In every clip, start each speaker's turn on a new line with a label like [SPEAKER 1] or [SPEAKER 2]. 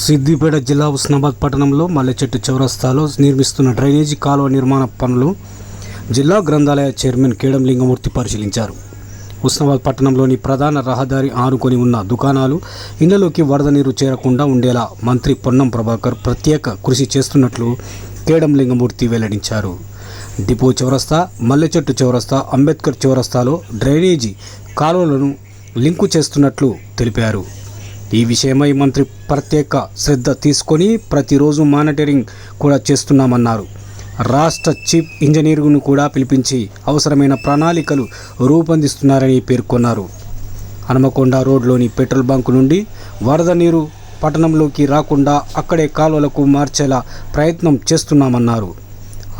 [SPEAKER 1] సిద్దిపేట జిల్లా ఉస్నాబాద్ పట్టణంలో మల్లెచెట్టు చౌరస్తాలో నిర్మిస్తున్న డ్రైనేజీ కాలువ నిర్మాణ పనులు జిల్లా గ్రంథాలయ చైర్మన్ కేడం లింగమూర్తి పరిశీలించారు. ఉస్నాబాద్ పట్టణంలోని ప్రధాన రహదారి ఆనుకొని ఉన్న దుకాణాలు ఇళ్ళలోకి వరద నీరు చేరకుండా ఉండేలా మంత్రి పొన్నం ప్రభాకర్ ప్రత్యేక కృషి చేస్తున్నట్లు కేడం లింగమూర్తి వెల్లడించారు. డిపో చౌరస్తా మల్లెచెట్టు చౌరస్తా అంబేద్కర్ చౌరస్తాలో డ్రైనేజీ కాలువలను లింకు చేస్తున్నట్లు తెలిపారు. ఈ విషయమై మంత్రి ప్రత్యేక శ్రద్ధ తీసుకొని ప్రతిరోజు మానిటరింగ్ కూడా చేస్తున్నామన్నారు. రాష్ట్ర చీఫ్ ఇంజనీర్ను కూడా పిలిపించి అవసరమైన ప్రణాళికలు రూపొందిస్తున్నారని పేర్కొన్నారు. హనుమకొండ రోడ్లోని పెట్రోల్ బంకు నుండి వరద నీరు పట్టణంలోకి రాకుండా అక్కడే కాలువలకు మార్చేలా ప్రయత్నం చేస్తున్నామన్నారు.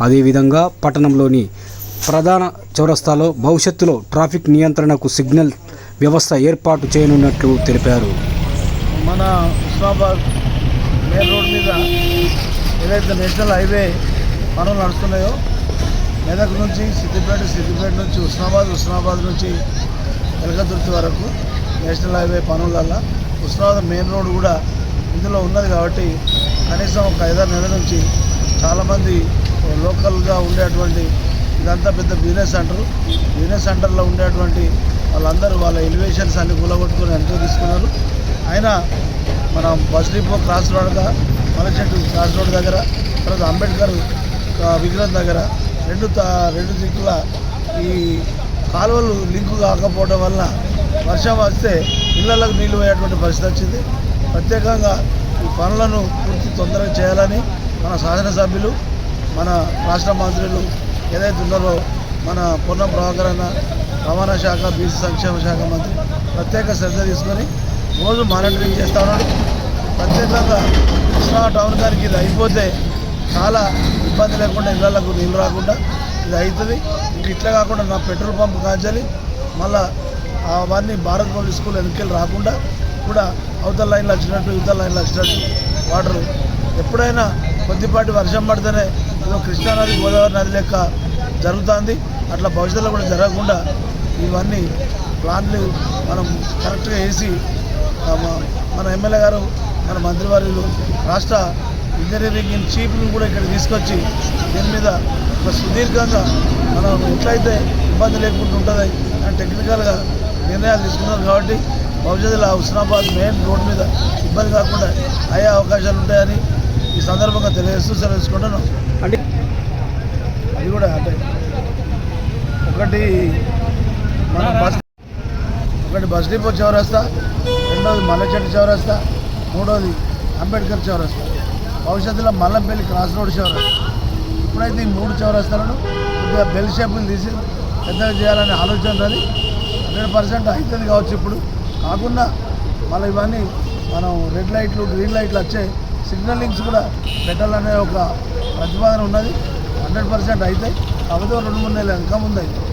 [SPEAKER 1] అదేవిధంగా పట్టణంలోని ప్రధాన చౌరస్తాలో భవిష్యత్తులో ట్రాఫిక్ నియంత్రణకు సిగ్నల్ వ్యవస్థ ఏర్పాటు చేయనున్నట్లు తెలిపారు.
[SPEAKER 2] మన హుస్నాబాద్ మెయిన్ రోడ్ మీద ఏదైతే నేషనల్ హైవే పనులు నడుస్తున్నాయో మెదక్ నుంచి సిద్దిపేట సిద్దిపేట నుంచి హుస్నాబాద్ హుస్నాబాద్ నుంచి ఎలకదుర్తి వరకు నేషనల్ హైవే పనులల్లో హుస్నాబాద్ మెయిన్ రోడ్ కూడా ఇందులో ఉన్నది కాబట్టి కనీసం ఒక ఐదారు నెలల నుంచి చాలామంది లోకల్గా ఉండేటువంటి ఇదంతా పెద్ద బిజినెస్ సెంటర్. బిజినెస్ సెంటర్లో ఉండేటువంటి వాళ్ళందరూ వాళ్ళ ఎలివేషన్స్ అన్ని కూలగొట్టుకొని ఎంతో తీసుకున్నారు. అయినా మన బస్ డిపో క్రాస్ రోడ్గా మలచెట్టు క్రాస్ రోడ్ దగ్గర తర్వాత అంబేద్కర్ విగ్రహం దగ్గర రెండు తా- రెండు దిక్కుల ఈ కాలువలు లింకు కాకపోవడం వల్ల వర్షం వస్తే ఇళ్ళలకు నీళ్ళు పోయేటువంటి పరిస్థితి వచ్చింది. ప్రత్యేకంగా ఈ పనులను పూర్తి తొందరగా చేయాలని మన శాసనసభ్యులు మన రాష్ట్ర మంత్రులు ఏదైతే ఉన్నారో మన పొన్నం ప్రభాకరణ రవాణా శాఖ బీసీ సంక్షేమ శాఖ మంత్రి ప్రత్యేక శ్రద్ధ తీసుకొని రోజు మానిటరింగ్ చేస్తూ ఉన్నాడు. ప్రత్యేకంగా కృష్ణా టౌన్ గారికి ఇది అయిపోతే చాలా ఇబ్బంది లేకుండా ఇళ్ళకు నీళ్ళు రాకుండా ఇది అవుతుంది. ఇంక ఇట్లా కాకుండా నా పెట్రోల్ పంప్ కాంచాలి మళ్ళా అవన్నీ భారత్ పబ్లిక్ స్కూల్ వెనకెళ్ళి రాకుండా కూడా అవతల లైన్లో వచ్చినట్టు ఇవతల లైన్లో వచ్చినట్టు వాటర్ ఎప్పుడైనా కొద్దిపాటి వర్షం పడితేనే ఏదో కృష్ణానది గోదావరి నది లెక్క జరుగుతుంది. అట్లా భవిష్యత్తులో కూడా జరగకుండా ఇవన్నీ ప్లాన్లు మనం కరెక్ట్గా వేసి మన ఎమ్మెల్యే గారు మన మంత్రివర్యులు రాష్ట్ర ఇంజనీరింగ్ ఇన్ చీఫ్ను కూడా ఇక్కడ తీసుకొచ్చి దీని మీద ఒక సుదీర్ఘంగా మనం ఎట్లయితే ఇబ్బంది లేకుండా ఉంటుంది అని టెక్నికల్గా నిర్ణయాలు తీసుకున్నారు కాబట్టి భవిష్యత్తులో ఆ హుస్నాబాద్ మెయిన్ రోడ్ మీద ఇబ్బంది కాకుండా అయ్యే అవకాశాలు ఉంటాయని ఈ సందర్భంగా తెలియజేస్తూ సెలవుకుంటాను
[SPEAKER 1] అంటే
[SPEAKER 2] అది కూడా అంటే ఒకటి మన బస్ ఒకటి బస్ డిపో చౌరస్తా రెండోది మల్లచెట్టు చౌరస్తా మూడోది అంబేద్కర్ చౌరస్తా. భవిష్యత్తులో మల్లంపల్లి క్రాస్ రోడ్ చౌరస్తా. ఇప్పుడైతే ఈ మూడు చౌరస్తాలను కొద్దిగా బెల్ షేపులు తీసి పెద్దగా చేయాలనే ఆలోచన ఉన్నది. హండ్రెడ్ పర్సెంట్ అవుతుంది కావచ్చు ఇప్పుడు. కాకుండా మళ్ళీ ఇవన్నీ మనం రెడ్ లైట్లు గ్రీన్ లైట్లు వచ్చే సిగ్నలింగ్స్ కూడా పెట్టాలనే ఒక ప్రతిపాదన ఉన్నది. హండ్రెడ్ పర్సెంట్ అవుతాయి కాకపోతే రెండు మూడు నెలలు ఇంకా ముందు అవుతాయి